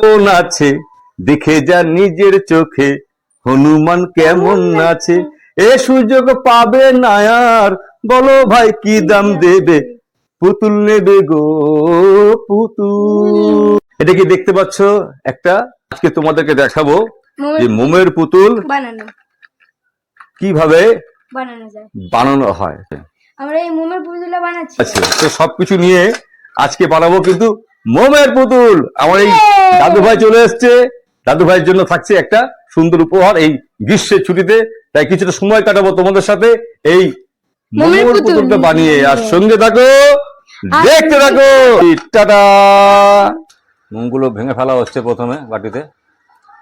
কোন আছে? দেখে যা নিজের চোখে। হনুমান কেমন আছে? এ সুযোগ পাবে না আর বলো ভাই কি দাম দেবে? পুতুল নেবে গো পুতুল। এটা কি দেখতে পাচ্ছ? একটা। আজকে তোমাদেরকে দেখাবো যে মোমের পুতুল বানানো। কীভাবে বানানো যায়। বানানো হয়। আমরা এই মোমের পুতুলটা বানাচ্ছি। আচ্ছা তো সবকিছু নিয়ে আজকে বানাবো কিন্তু মোমের পুতুল। আমার এই দাদু ভাই চলে এসছে। দাদু ভাইয়ের জন্য থাকছে একটা সুন্দর উপহার এই গ্রীষ্মের ছুটিতে। তাই কিছুটা সময় কাটাবো তোমাদের সাথে এই মোমের পুতুলটা বানিয়ে। আর সঙ্গে থাকো দেখতে থাকো। টাটা। মোমগুলো ভেঙে ফেলা হচ্ছে প্রথমে বাটিতে।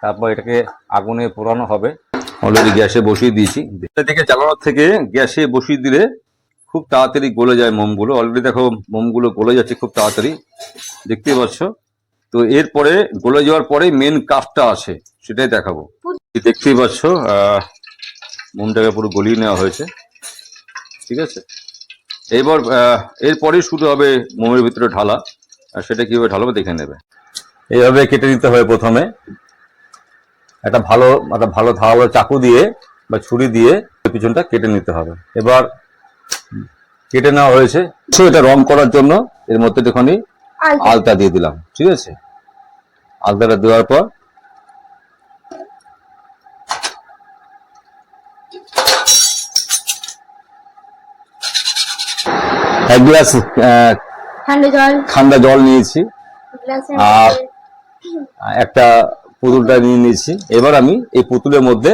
তারপর এটাকে আগুনে পোড়ানো হবে। অলরেডি গ্যাসে বসিয়ে দিয়েছি। থেকে জ্বালানোর থেকে গ্যাসে বসিয়ে দিলে খুব তাড়াতাড়ি গলে যায় মোমগুলো। অলরেডি দেখো মোমগুলো গলে যাচ্ছে খুব তাড়াতাড়ি। দেখতেই পাচ্ছ? তো এরপরে গলে যাওয়ার পরে মেন কাজটা আছে সেটাই দেখাবো। দেখতেই পাচ্ছ মোমটাকে পুরো গলিয়ে নেওয়া হয়েছে। ঠিক আছে? এবার আহ, এরপরেই শুরু হবে মোমের ভিতরে ঢালা। আর সেটা কীভাবে ঢালবে দেখে নেবে। এইভাবে কেটে নিতে হবে প্রথমে। একটা ভালো একটা ভালো ধারালো চাকু দিয়ে বা ছুরি দিয়ে পিছনটা কেটে নিতে হবে। এবার কেটে নেওয়া হয়েছে। তো এটা রং করার জন্য এর মধ্যে একটুখানি আলতা। দিয়ে দিলাম ঠিক আছে? আলতাটা দেওয়ার পর এক গ্লাস ঠান্ডা জল। ঠান্ডা জল নিয়েছি। আর একটা পুতুলটা নিয়ে নিয়েছি। এবার আমি এই পুতুলের মধ্যে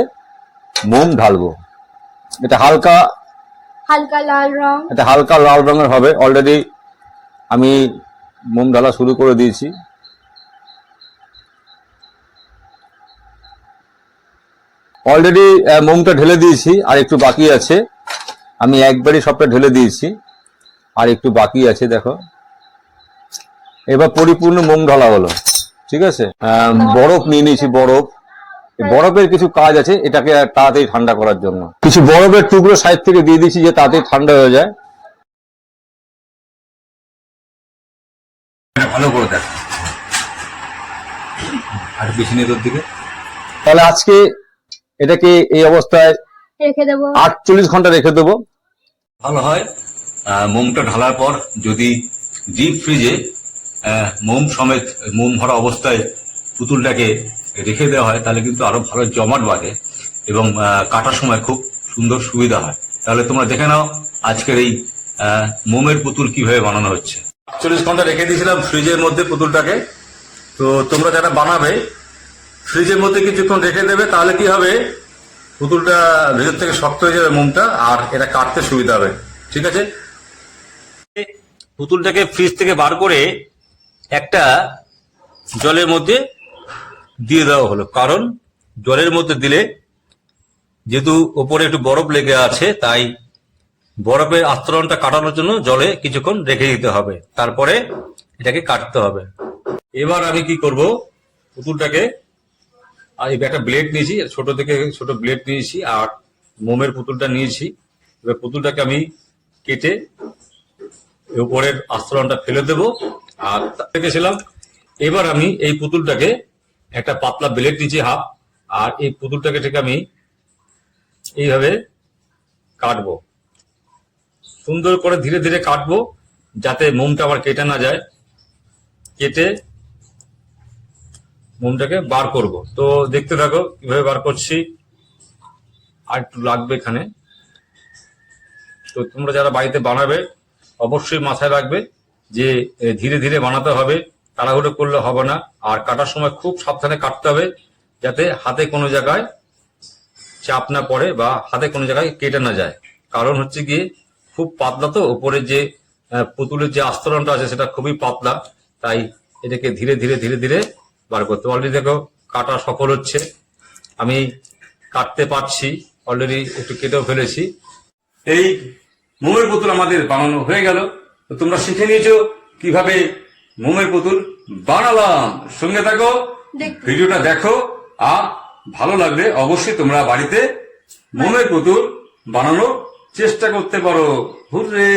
মোম ঢালবো। এটা হালকা হালকা লাল রং। এটা হালকা লাল রঙের হবে। অলরেডি আমি মোম ঢালা শুরু করে দিয়েছি। অলরেডি মোমটা ঢেলে দিয়েছি, আর একটু বাকি আছে। আমি একবারই সবটা ঢেলে দিয়েছি, আর একটু বাকি আছে, দেখো। এবার পরিপূর্ণ মোম ঢালা হলো, ঠিক আছে? বরফ নিয়ে নিয়েছি, বরফ। বরফের কিছু কাজ আছে এটাকে তাড়াতাড়ি ঠান্ডা করার জন্য। কিছু বরফের টুকরো সাইড থেকে দিয়ে দিয়েছি যে তাড়াতাড়ি ঠান্ডা হয়ে যায়। ভালো করে দেখ। আর তোর দিকে। তাহলে আজকে এটাকে এই অবস্থায় রেখে দেবো। আটচল্লিশ ঘণ্টা রেখে দেবো। ভালো হয়। আহ, মোমটা ঢালার পর যদি ডিপ ফ্রিজে আহ, মোম সমেত মোম ভরা অবস্থায় পুতুলটাকে রেখে দেওয়া হয় তাহলে কিন্তু আরও ভালো জমাট বাঁধে এবং কাটার সময় খুব সুন্দর সুবিধা হয়। তাহলে তোমরা দেখে নাও আজকের এই মোমের পুতুল কীভাবে বানানো হচ্ছে। চল্লিশ ঘণ্টা রেখে দিয়েছিলাম ফ্রিজের মধ্যে পুতুলটাকে। তো তোমরা যারা বানাবে ফ্রিজের মধ্যে কিছুক্ষণ রেখে দেবে তাহলে কি হবে? পুতুলটা ভেতর থেকে শক্ত হয়ে যাবে মোমটা আর এটা কাটতে সুবিধা হবে। ঠিক আছে? পুতুলটাকে ফ্রিজ থেকে বার করে একটা জলের মধ্যে দিয়ে দেওয়া হলো। কারণ জলের মধ্যে দিলে যেহেতু ওপরে একটু বরফ লেগে আছে, তাই বরফের আস্তরণটা কাটানোর জন্য জলে কিছুক্ষণ রেখে দিতে হবে। তারপরে এটাকে কাটতে হবে। এবার আমি কি করব? পুতুলটাকে একটা ব্লেড নিয়েছি, ছোট থেকে ছোট ব্লেড নিয়েছি আর মোমের পুতুলটা নিয়েছি। এবার পুতুলটাকে আমি কেটে উপরের আস্তরণটা ফেলে দেব। আর রেখেছিলাম এবার আমি এই পুতুলটাকে একটা পাতলা ব্লেড নিয়েছি হাফ আর এই পুতুলটাকে ঠিক আমি এইভাবে কাটবো। সুন্দর করে ধীরে ধীরে কাটবো, যাতে মোমটা আবার কেটে না যায়। কেটে মোমটাকে বার করব। তো দেখতে থাকো, কীভাবে বার করছি। আর একটু লাগবে এখানে। তো তোমরা যারা বাড়িতে বানাবে, অবশ্যই মাথায় রাখবে যে ধীরে ধীরে বানাতে হবে। তাড়াহুড়ো করলে হবে না। আর কাটার সময় খুব সাবধানে কাটতে হবে, যাতে হাতে কোনো জায়গায় চাপ না পড়ে বা হাতে কোনো জায়গায় কেটে না যায়। কারণ হচ্ছে গিয়ে খুব পাতলা তো উপরে যে পুতুলের যে আস্তরণটা আছে সেটা খুবই পাতলা, তাই এটাকে ধীরে ধীরে ধীরে ধীরে বার করতে অলরেডি দেখো, কাটা সফল হচ্ছে। আমি কাটতে পারছি অলরেডি একটু কেটেও ফেলেছি। এই মোমের পুতুল আমাদের বানানো হয়ে গেল। তোমরা শিখে নিয়েছো কীভাবে মোমের পুতুল বানালাম। সঙ্গে থাকো ভিডিওটা দেখো আর ভালো লাগলে অবশ্যই তোমরা বাড়িতে মোমের পুতুল বানানোর চেষ্টা করতে পারো। হুররে!